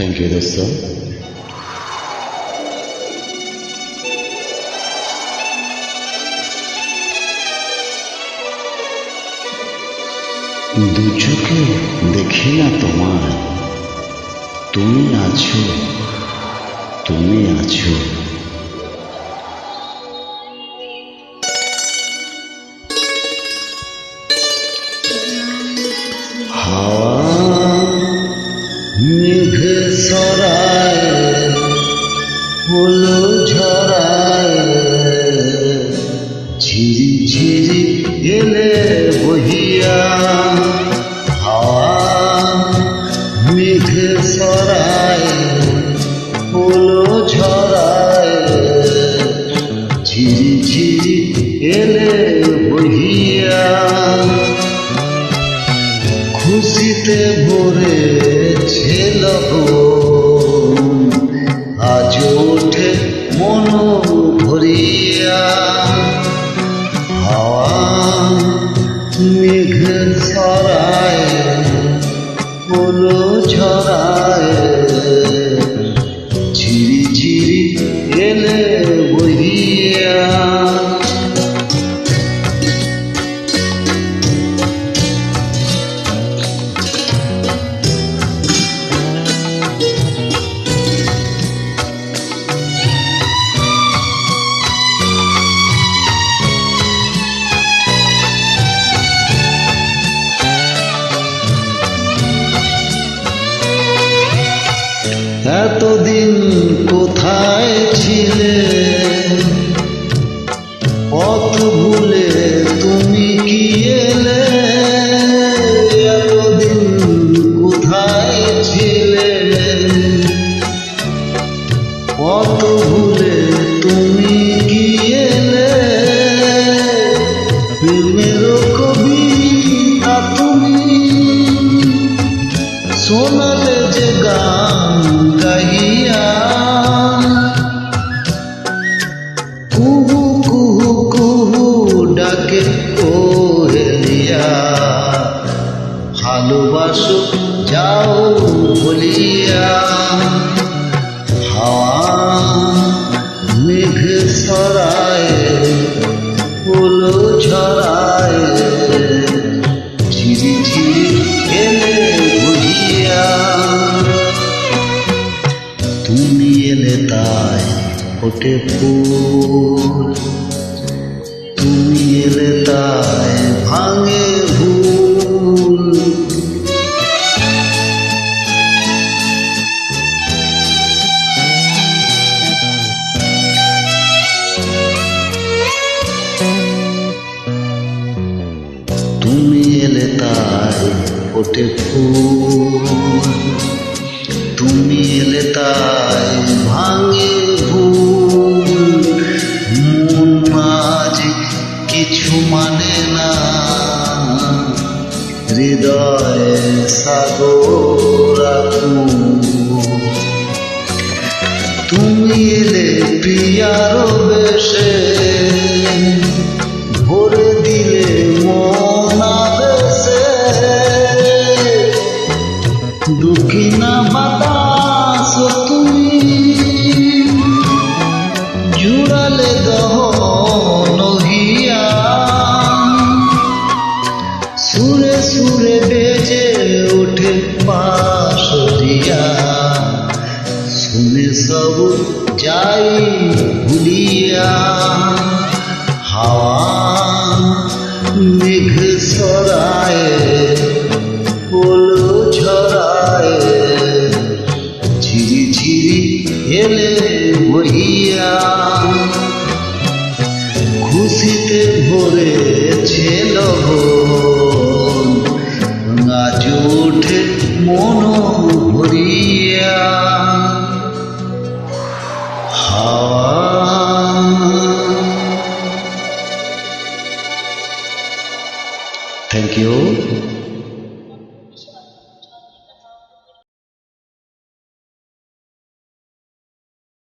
Thank you দোস্ত দু চোখে দেখি না তোমায়। তুমি আছো তুমি আছো। হাওয়া সরায় হলো ঝরায় ঝিরি ঝিরি এলে বহিয়া হাওয়া মেঘ সরায় হলো ঝরায় ঝিরি ঝিরি এলে বহিয়া খুশিতে ভরেছিল মন ভরিয়া হাওয়া মেঘ ছড়ায় এতদিন কোথায় ফোটে ফুল। তুমি এলে তাই ভাঙে ভুল। তুমি এলে তাই ফোটে ফুল। তুমি এলে তাই ভাঙে হৃদয় সাগর আকুল। তুমি এলে প্রিয়ার বেশে সুরে সুরে বেজে ওঠে পাশরিয়া শুনে সব যাই ভুলিয়া। হাওয়া মেঘ সরায় হলো ছড়ায় ঝিরি ঝিরি এলে বহিয়া খুশিতে ভরেছিল আজ ওঠে মন ভরিয়া হাওয়া থ্যাংক ইউ